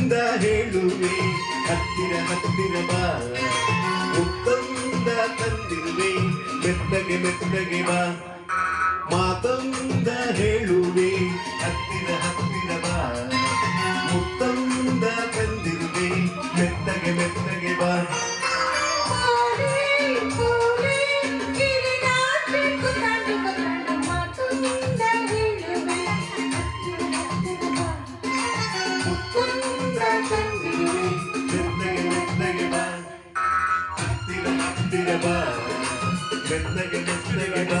ಮಾತೊಂದ ಹೇಳುವೆ, ಹತ್ತಿರ ಹತ್ತಿರ ಬಾ. ಒಪ್ಪಂದ ತಂದಿರುವೆ, ಮೆತ್ತಗೆ ಮೆತ್ತಗೆ ಬಾ. ಮಾತಂದ ಹೇಳುವೆ, ಹತ್ತಿರ ಹತ್ತಿರ ಬಾ. ಒಪ್ಪಂದ ತಂದಿರುವೆ, ಮೆತ್ತಗೆ ಮೆತ್ತಗೆ ಬಾ. திடமா வெண்ணைய முத்திரமா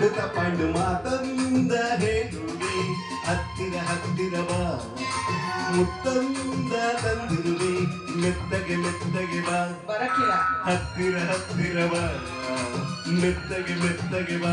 ಪಾಂಡು ಪಂಡು ಮಾತಂದ ಹೇಳುವೆ ಹತ್ತಿರ ಹತ್ತಿರ ಬಾ. ಮುತ್ತಂದ ತಂದಿರುವೆ ಮೆತ್ತಗೆ ಮೆತ್ತಗೆ ಬಾ. ಹತ್ತಿರ ಹತ್ತಿರ ಬಾ. ಮೆತ್ತಗೆ ಮೆತ್ತಗೆ ಬಾ.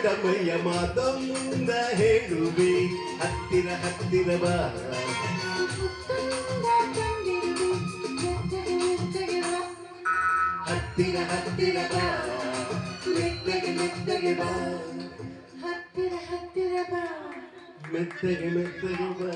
ದಮಯ್ಯ ದಮಯ್ಯ ಮಾತೊಂದ ಹೇಳುವೆ ಹತ್ತಿರ ಹತ್ತಿರ ಬಾ ಹತ್ತಿರ ಹತ್ತಿರ ಬಾ ಮೆತ್ತಗೆ ಮೆತ್ತಗೆ ಬಾ ಹತ್ತಿರ ಹತ್ತಿರ ಬಾ ಮೆತ್ತಗೆ ಮೆತ್ತಗೆ ಬಾ